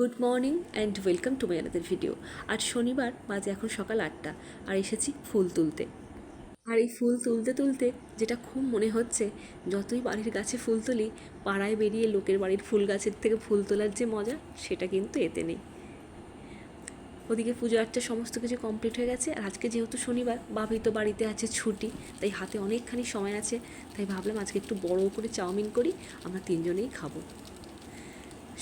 Good morning and welcome to my আনাদের video আজ শনিবার বাজে এখন সকাল আটটা, আর এসেছি ফুল তুলতে। আর এই ফুল তুলতে তুলতে যেটা খুব মনে হচ্ছে, যতই বাড়ির গাছে ফুল তুলি, পাড়ায় বেরিয়ে লোকের বাড়ির ফুল গাছের থেকে ফুল তোলার যে মজা, সেটা কিন্তু এতে নেই। ওদিকে পুজো আর্চা সমস্ত কিছু কমপ্লিট হয়ে গেছে, আর আজকে যেহেতু শনিবার, বাবি তো বাড়িতে আছে ছুটি, তাই হাতে অনেকখানি সময় আছে, তাই ভাবলাম আজকে একটু বড় করে চাউমিন করি, আমরা তিনজনেই খাব।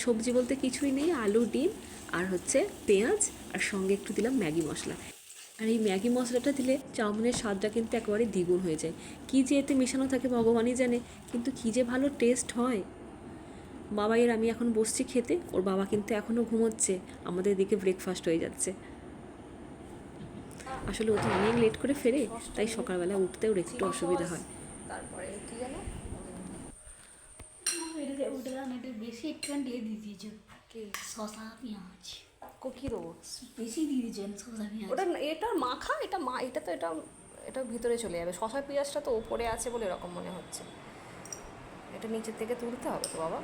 সবজি বলতে কিছুই নেই, আলু, ডিম, আর হচ্ছে পেঁয়াজ, আর সঙ্গে একটু দিলাম ম্যাগি মশলা। আর এই ম্যাগি মশলাটা দিলে চাউমিনের স্বাদটা কিন্তু একেবারে দ্বিগুণ হয়ে যায়। কী যে এতে মেশানো থাকে ভগবানই জানে, কিন্তু কী যে ভালো টেস্ট হয়। বাবা এর আমি এখন বসছি খেতে, ওর বাবা কিন্তু এখনও ঘুমোচ্ছে, আমাদের দিকে ব্রেকফাস্ট হয়ে যাচ্ছে। আসলে ও তো অনেক লেট করে ফেরে, তাই সকালবেলা উঠতে ওর একটু অসুবিধা হয়। তারপরে না একটু বেশি একটুখানি দিয়ে দিয়ে দিয়েছ। কি? শশা পেঁয়াজ। কি দেবো? বেশি দিয়ে দিয়েছেন শশা পেঁয়াজ। ওটা এটা মাখা এটা মা এটা তো এটা এটা ভিতরে চলে যাবে। শশা পেঁয়াজটা তো ওপরে আছে বলে এরকম মনে হচ্ছে। এটা নিচের থেকে তুলতে হবে তো বাবা।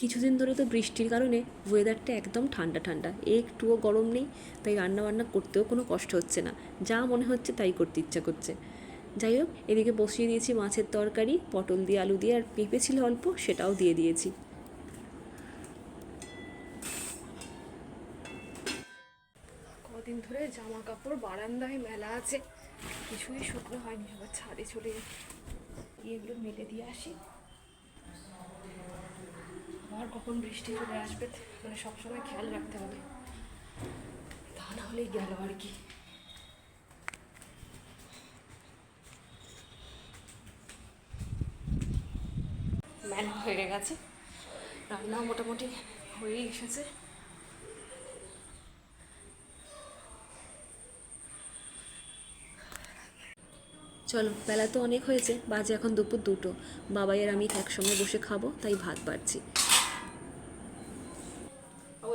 কিছুদিন ধরে তো বৃষ্টির কারণে ওয়েদারটা একদম ঠান্ডা ঠান্ডা। একটুও গরম নেই তাই রান্না বান্না করতেও কোনো কষ্ট হচ্ছে না। যা মনে হচ্ছে তাই করতে ইচ্ছা করছে। যাই হোক, এদিকে বসিয়ে দিয়েছি মাছের তরকারি, পটল দিয়ে আলু দিয়ে, আর পেঁপে ছিল অল্প, সেটাও দিয়ে দিয়েছি। কদিন ধরে জামা কাপড় বারান্দায় মেলা আছে, কিছুই শুকনো হয়নি আবার ছাদে চলে এগুলো মেলে দিয়ে আসি। আবার কখন বৃষ্টি চলে আসবে মানে সবসময় খেয়াল রাখতে হবে। তা না হলেই গেল আর কি। মেলা হয়ে গেছে। রান্নাও মোটামুটি হয়েই এসেছে। চলো বেলা তো অনেক হয়েছে বাজে এখন দুপুর দুটো। বাবাই আর আমি একসঙ্গে বসে খাব তাই ভাত বাড়ছি।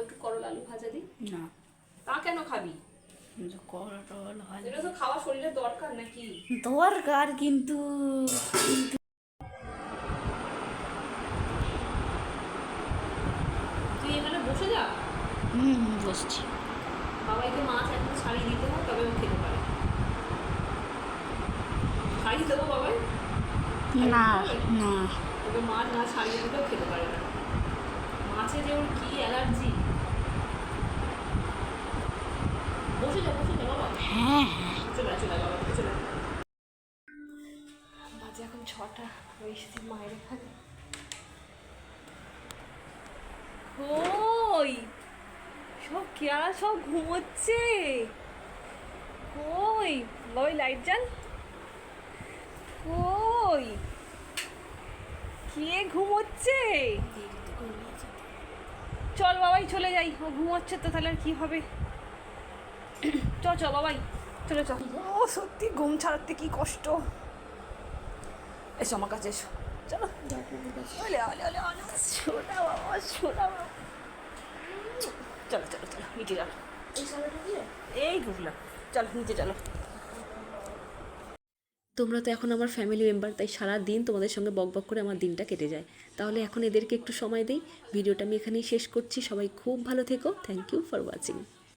একটু করলা আলু ভাজা দিই? না। তা কেন খাবি? হয় এটা তো খাওয়া শরীরের দরকার নাকি? দরকার কিন্তু তুই এখানে বসে যা? হুম হুম, বসছি। বাবাইকে মাছ এখন ছাড়িয়ে দিতে হয় তবে ও খেতে পারে। ছাড়িয়ে দেবো বাবাই? না না। ওকে মাছ না ছাড়িয়ে দিলেও খেতে পারে না। মাছে যে ওর কি অ্যালার্জি? বসে যা বসে যা বাবা। হ্যাঁ হ্যাঁ। চলে চলে বাবা চলে বাজে এখন ছটা এসেছি মায়ের এখানে। সব কেয়ারা সব ঘুমোচ্ছে? কই? বাবাই লাইট জ্বাল। কই? কে ঘুমোচ্ছে? চল বাবাই চলে যাই। ও ঘুমোচ্ছে তো তাহলে আর কি হবে? চ চ বাবাই চলে চ। ও সত্যি ঘুম ছাড়াতে কি কষ্ট। এসো আমার কাছে এসো। চলো। ওলে ওলে ওলে ওলে শোনা বাবা শোনা বাবা। চলো চলো চলো নিচে চলো। এই ঢুকলাম চলো নিচে চলো। তোমরা তো এখন আমার ফ্যামিলি মেম্বার তাই সারা দিন তোমাদের সঙ্গে বকবক করে আমার দিনটা কেটে যায়। তাহলে এখন এদেরকে একটু সময় দিই। ভিডিওটা আমি এখানেই শেষ করছি। সবাই খুব ভালো থেকো। Thank you for watching